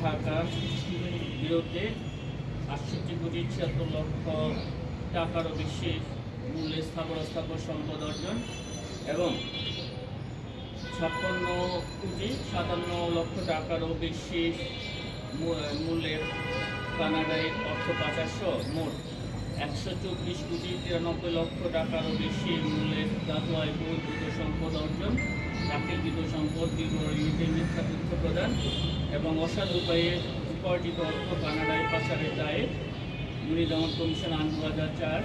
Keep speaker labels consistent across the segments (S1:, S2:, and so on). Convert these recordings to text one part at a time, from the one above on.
S1: ঢাকার বিরুদ্ধে আটষট্টি কোটি ছিয়াত্তর লক্ষ টাকারও বেশি মূল্যে স্থাবর স্থাবর সম্পদ অর্জন এবং ছাপ্পান্ন কোটি সাতান্ন লক্ষ টাকারও বেশি মূল্যের কানাডায় অর্থ পাচার মোট একশো চব্বিশ কোটি তিরানব্বই লক্ষ টাকারও বেশি মূল্যের দাতোয়ায় বহির্ভূত সম্পদ অর্জন প্রাকৃতিক সম্পদ বিবরণীতে মিথ্যা তথ্য প্রদান এবং অসাধু উপায়ে উপার্জিত অর্থ কানাডায় পাচারের দায়ে দুর্নীতি দমন কমিশন আইন দু হাজার চার,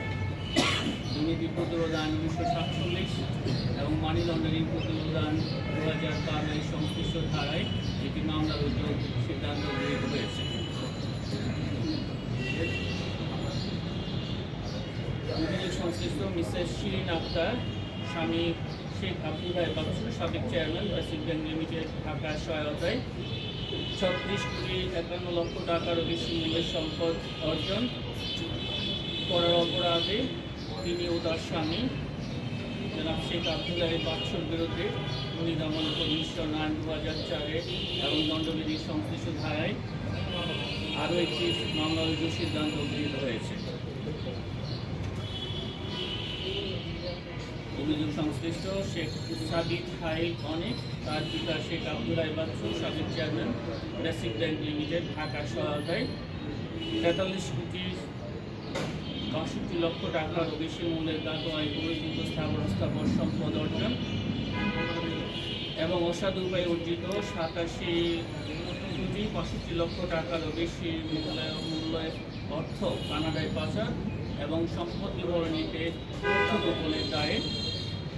S1: দুর্নীতি প্রতিরোধ আইন উনিশশো সাতচল্লিশ এবং মানি লন্ডারিং প্রতিরোধ আইন দু হাজার বারো এর সংশ্লিষ্ট ধারায় একটি মামলা রুজু সিদ্ধান্ত গৃহীত হয়েছে। সংশ্লিষ্ট মিসেস শিরিন আক্তার, স্বামী শেখ আব্দুল ভাই বাচ্চু সাবেক চেয়ারম্যান বেসিক ব্যাংক লিমিটেড ঢাকার সহায়তায়। ছত্রিশ কোটি একান্ন লক্ষ টাকারও বেশি মূল্যের সম্পদ অর্জন করার অপরাধে তিনি ও তার স্বামী। জনাব শেখ আবদুল্লাহ বাচ্চুর বিরুদ্ধে উনি দমন কমিশন আইন দু হাজার চারে এবং দণ্ডবিধির সংশ্লিষ্ট ধারায় আরও একটি মামলা রুজুর সিদ্ধান্ত গৃহীত হয়েছে। অভিযোগ সংশ্লিষ্ট শেখ সাবিত হাই অনেক, তার পিতা শেখ আব্দুল্লাহ বাচ্চু, সাবেক চেয়ারম্যান বেসিক ব্যাংক লিমিটেড ঢাকার সহায়তায় তেতাল্লিশ কোটি বাষট্টি লক্ষ টাকার বেশি মূল্যের দাতোয়ায় বহির্ভূত স্থাবর স্থাবর সম্পদ অর্জন এবং অসাধু উপায়ে অর্জিত সাতাশি কোটি পঁয়ষট্টি লক্ষ টাকারও বেশি মূল্য মূল্যের অর্থ কানাডায় পাচার। এবং সম্পদ বিবরণীতে তথ্য গোপনের দায়ে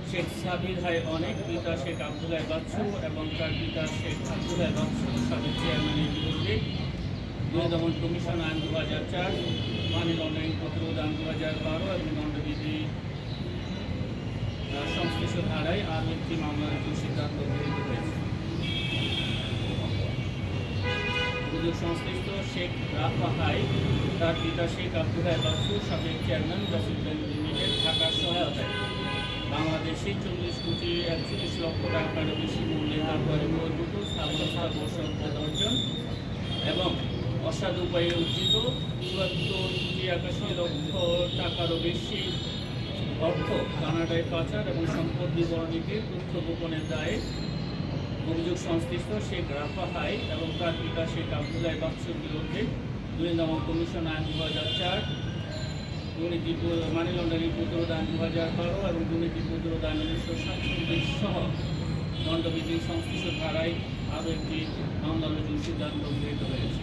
S1: শেখ সাবির হাই অনেক পিতা শেখ আবদুল্লাহ বাচ্চু এবং তার পিতা শেখ আবদুল্লাহ বাচ্চু সাবেক চেয়ারম্যানের বিরুদ্ধে দুই দমন কমিশন আইন দু হাজার চার, মানি লন্ডারিং প্রতিরোধ আইন দু হাজার বারো এবং দণ্ডবিধি সংশ্লিষ্ট ধারায় আরও একটি মামলার সিদ্ধান্ত গৃহীত হয়েছে। সংশ্লিষ্ট শেখ রাফা হাই তার পিতা শেখ আব্দুল্লাহ বাচ্চু সাবেক চেয়ারম্যান ব্যাংক লিমিটেড ঢাকার সহায়তায়। বাংলাদেশে চল্লিশ কোটি একচল্লিশ লক্ষ টাকার বেশি তারপরে বহির্ভূত স্থাবর স্থাবর সম্পদ অর্জন এবং অসাধু উপায়ে অর্জিত চুয়াত্তর কোটি একাশি লক্ষ টাকারও বেশি অর্থ কানাডায় পাচার এবং সম্পদ বিবরণীতে তথ্য গোপনের দায়ে অভিযোগ সংশ্লিষ্ট শেখ রাফা হাই এবং তার পিতা শেখ আবদুল্লাহ বাচ্চুর বিরুদ্ধে দুই নম্বর কমিশন আইন দু হাজার চার দুর্নীতি মানি লন্ডারিং প্রতিরোধ আইন দু হাজার বারো এবং দুর্নীতি প্রতিরোধ আইন উনিশশো সাতচল্লিশ সহ দণ্ডবিধির সংশ্লিষ্ট ধারায় আরও একটি মামলা রুজুর সিদ্ধান্ত গৃহীত হয়েছে।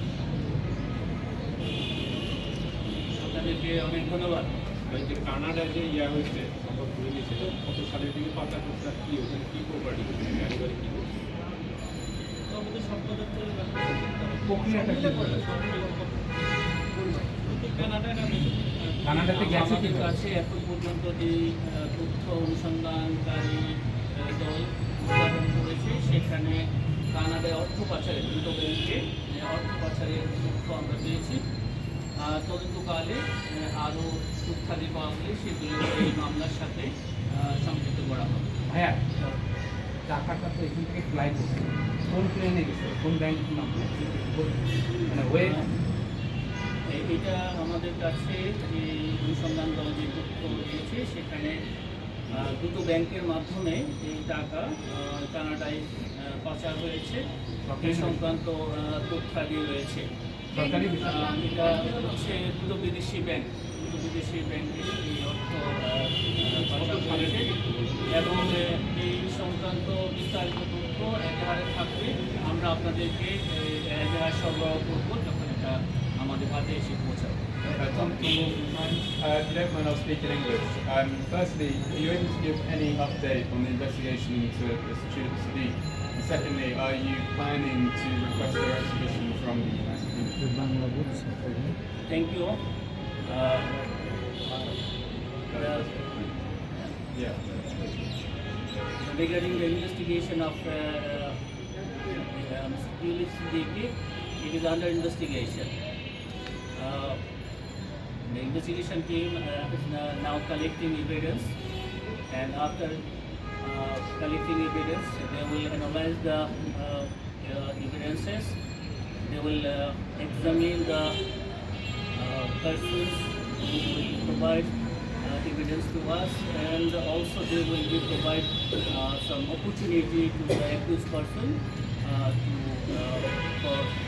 S1: আপনাদেরকে অনেক ধন্যবাদ।
S2: ওই যে কানাডায় যে ইয়া হয়েছে সম্পদ ঘুরে গেছিল কত সালের দিকে পাতা আর কি ওখানে কি প্রপার্টি করছে? কারিগরি কি?
S3: প্রক্রিয়াটা কানাডাতে গেছে কীভাবে?
S1: কাছে এখন পর্যন্ত যে তথ্য অনুসন্ধানকারী দল উৎপাদন করেছে সেখানে কানাডায় অর্থ পাচারের দুটো ব্যাংকে অর্থ পাচারের তথ্য আমরা পেয়েছি। তদন্তকালে আরও তথ্যাদি পাওয়া গেলে সেগুলো এই মামলার সাথে সম্পৃক্ত করা হবে।
S3: ভাইয়া টাকাটা তো এখান থেকে ফ্লাই করছে। কোন প্লেনে গেছে? কোন ব্যাংক নাম মানে ওয়ে
S1: এ- এটা আমাদের কাছে যে অনুসন্ধান দল যে তথ্য দিয়েছে সেখানে দুটো ব্যাংকের মাধ্যমে এই টাকা কানাডায় পাচার হয়েছে। এই সংক্রান্ত তথ্যাদি রয়েছে। এটা হচ্ছে দুটো বিদেশি ব্যাংক। দুটো বিদেশি ব্যাংকে এই অর্থ হয়েছে। এবং এই সংক্রান্ত বিস্তারিত তথ্য একেবারে থাকবে। আমরা আপনাদেরকে একেবারে সরবরাহ করব যখন এটা আমাদের হাতে এসে পৌঁছাবে
S2: Uh, Tom Campbell, uh, if you don't mind, I'll speak in English. Um, firstly, are you able to give any update on the investigation into the Student Sadiq? And secondly, are you planning to request their extradition from the United Kingdom?
S1: Thank you
S2: Yeah.
S1: regarding the investigation of uh, uh, Mr. Tulip Siddiqui, it is under investigation. Uh, the investigation team uh, is now- collecting evidence, and after uh, collecting evidence, they will analyze the evidences. they will examine the persons who will provide evidence to us and also they will be provide uh, some opportunity to the accused person uh, to, uh, for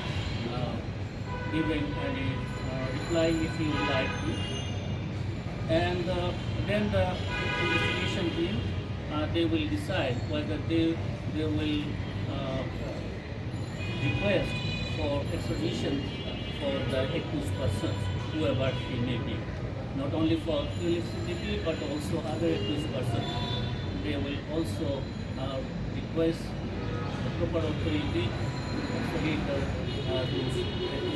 S1: giving any uh, reply if would like to. And uh, then the investigation team, uh, they will decide whether they, they will uh, request for extradition for the accused persons, whoever he may be. Not only for ULCDP but also other accused persons. They will also uh, request the proper authority to extradite uh, those.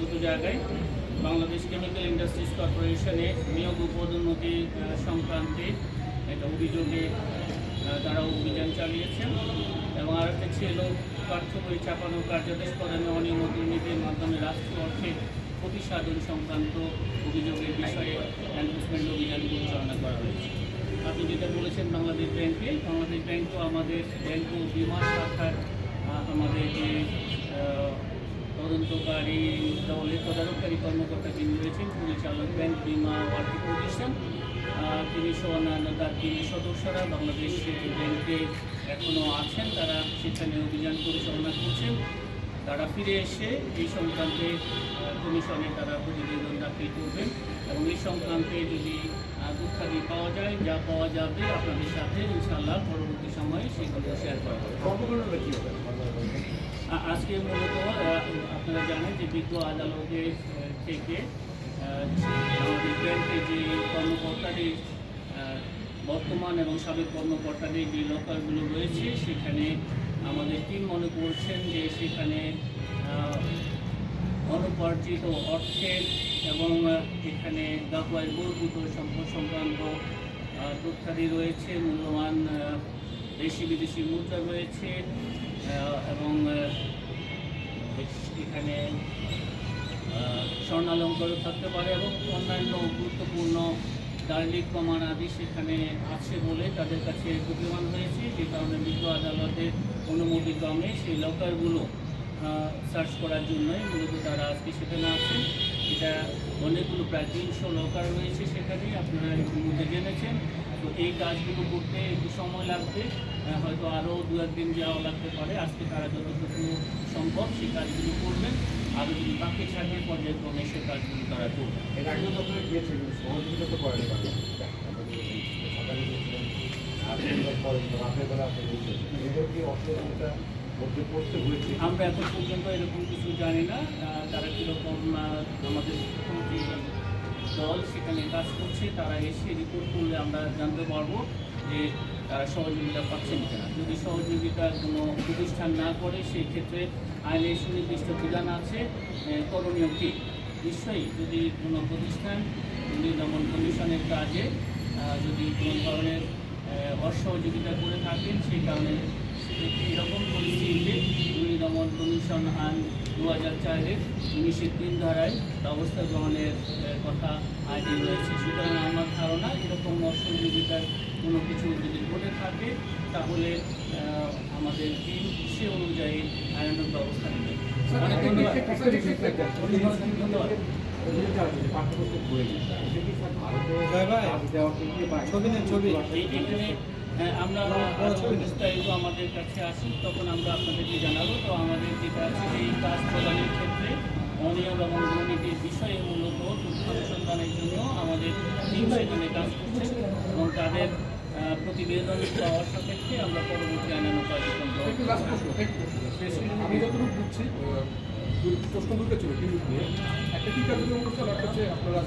S4: দুটো
S1: জায়গায় Bangladesh chemical industries কর্পোরেশনে নিয়োগ পদোন্নতি সংক্রান্তে একটা অভিযোগে তারা অভিযান চালিয়েছেন। এবং আরেকটা ছিল পাঠ্য বই চাপানো কার্যাদেশ প্রদানে অনিয়ম দুর্নীতির মাধ্যমে রাষ্ট্রীয় অর্থে ক্ষতি সাধন সংক্রান্ত অভিযোগের বিষয়ে এনফোর্সমেন্ট অভিযান পরিচালনা করা হয়েছে। আপনি যেটা বলেছেন বাংলাদেশ ব্যাংকে, বাংলাদেশ ব্যাংক তো আমাদের ব্যাংক ও বিমা শাখার আমাদের যে তদন্তকারী দলের তদারককারী কর্মকর্তা যিনি রয়েছেন পরিচালক ব্যাংক বিমা ওয়ার্কিং প্রতিষ্ঠান। তিনি সহ অন্যান্য তার টিমের সদস্যরা বাংলাদেশ ব্যাংকে এখনও আছেন। তারা সেখানে অভিযান পরিচালনা করছেন। তারা ফিরে এসে এই সংক্রান্তে কমিশনে তারা প্রতিবেদন দাখিল করবেন এবং এই সংক্রান্তে যদি তথ্যাদি পাওয়া যায়, যা পাওয়া যাবে আপনাদের সাথে, ইনশাআল্লাহ পরবর্তী সময়ে সেগুলো শেয়ার করা হবে
S4: কর্মকাণ্ডটা কী হবে
S1: আ- আজকে মূলত আপনারা জানেন যে বিজ্ঞ আদালতে থেকে আমাদের যে কর্মকর্তাদের বর্তমান এবং সাবেক কর্মকর্তাদের যে লকারগুলো রয়েছে, সেখানে আমাদের টিম মনে করছেন যে সেখানে অনুপার্জিত অর্থের এবং এখানে গাকুয়ায় বর্ধিত সম্পদ সংক্রান্ত তথ্যাদি রয়েছে, মূল্যবান দেশি বিদেশি মুদ্রা রয়েছে এবং এখানে স্বর্ণালঙ্কারও থাকতে পারে এবং অন্যান্য গুরুত্বপূর্ণ দারিদ্রিক প্রমাণ আদি সেখানে আছে বলে তাদের কাছে প্রতিমান হয়েছে। যে কারণে বিজ্ঞ আদালতের অনুমতি ক্রমে সেই লকারগুলো সার্চ করার জন্যই মূলত তারা আজকে সেখানে আছেন। এটা অনেকগুলো, প্রায় তিনশো লকার রয়েছে সেখানে, আপনারা ইতিমধ্যে জেনেছেন। তো এই কাজগুলো করতে একটু সময় লাগবে। হয়তো আরও দু একদিন যাওয়া লাগতে পারে। আজকে তারা যতটুকু সম্ভব সেই কাজগুলো করবেন। আরও যদি বাকি থাকে পর্যায়ক্রমে সে কাজগুলো তারা করবে
S4: আর
S1: আমরা এত পর্যন্ত এরকম কিছু জানি না। তারা কীরকম আমাদের দল সেখানে কাজ করছে, তারা এসে রিপোর্ট করলে আমরা জানতে পারব যে তারা সহযোগিতা পাচ্ছেন কিনা। যদি সহযোগিতা কোনো প্রতিষ্ঠান না করে সেই ক্ষেত্রে আইনে সুনির্দিষ্ট বিধান আছে করণীয় কী? নিশ্চয়ই যদি কোনো প্রতিষ্ঠান নির্গমন কমিশনের কাজে যদি কোনো ধরনের অসহযোগিতা করে থাকেন, সেই কারণে এরকম পরিস্থিতিতে দুর্নীতি দমন কমিশন আইন দু হাজার চারের উনিশের তিন ধারায় ব্যবস্থা গ্রহণের কথা আইনে রয়েছে। সুতরাং আমার ধারণা এরকম অসহযোগিতার কোনো কিছু যদি ঘটে থাকে তাহলে আমাদের টিম সে অনুযায়ী আইনানুগ ব্যবস্থা নেবে। অনেক ধন্যবাদ। ধন্যবাদ।
S4: ছবি
S1: এখানে আহ, আমরা আরও বিস্তারিত আমাদের কাছে আসি, তখন আমরা আপনাদেরকে জানাব। তো আমাদের যেটা আছে এই কাজ প্রদানের ক্ষেত্রে অনিয়ম এবং দুর্নীতির বিষয়ে মূলত অনুসন্ধানের জন্য আমাদের টিম সেখানে কাজ করছে এবং তাদের প্রতিবেদন পাওয়ার সাপেক্ষে আমরা পরবর্তী আইনানুগ কার্যক্রম।
S5: আমি যতটুকু বুঝছি প্রশ্ন দুটো ছিল একটা কি কার্যক্রম হচ্ছে আপনারা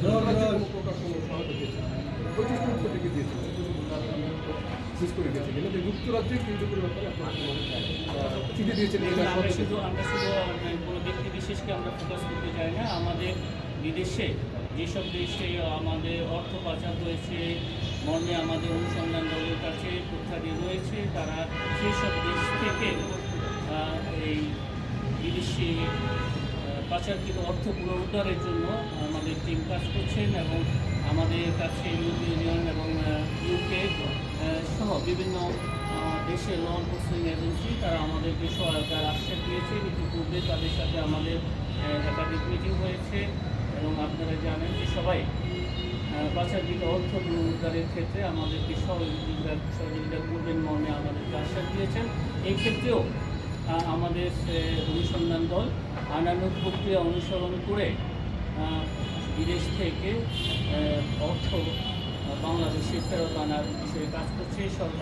S5: দিয়েছেন? মিস করে গেছে কিনা যে যুক্তরাজ্যে কেন্দ্রীয় ব্যাপারে আপনার চিঠি দিয়েছেন
S1: আমরা শুধু আমরা শুধু মানে কোনো ব্যক্তি বিশেষকে আমরা ফোকাস করতে চাই না। আমাদের বিদেশে যেসব দেশে আমাদের অর্থ পাচার হয়েছে মর্মে আমাদের অনুসন্ধান দলের কাছে তথ্যাদি রয়েছে তারা সেই সব দেশ থেকে এই বিদেশি পাচারকৃত অর্থ পুনরুদ্ধারের জন্য আমাদের টিম কাজ করছেন এবং আমাদের কাছে ইউনিয়ন এবং ইউকে সহ বিভিন্ন দেশের ল এনফোর্সমেন্ট এজেন্সি তারা আমাদেরকে সহায়তার আশ্বাস দিয়েছে। ইতিপূর্বে তাদের সাথে আমাদের একাধিক মিটিং হয়েছে এবং আপনারা জানেন যে সবাই পাচারকৃত অর্থ পুনরুদ্ধারের ক্ষেত্রে আমাদেরকে সহযোগিতা সহযোগিতা করবেন মর্মে আমাদেরকে আশ্বাস দিয়েছেন। এই ক্ষেত্রেও আমাদের অনুসন্ধান দল আনানুক প্রক্রিয়া অনুসরণ করে বিদেশ থেকে অর্থ বাংলাদেশে ফেরত আনার বিষয়ে কাজ করছে সরকার।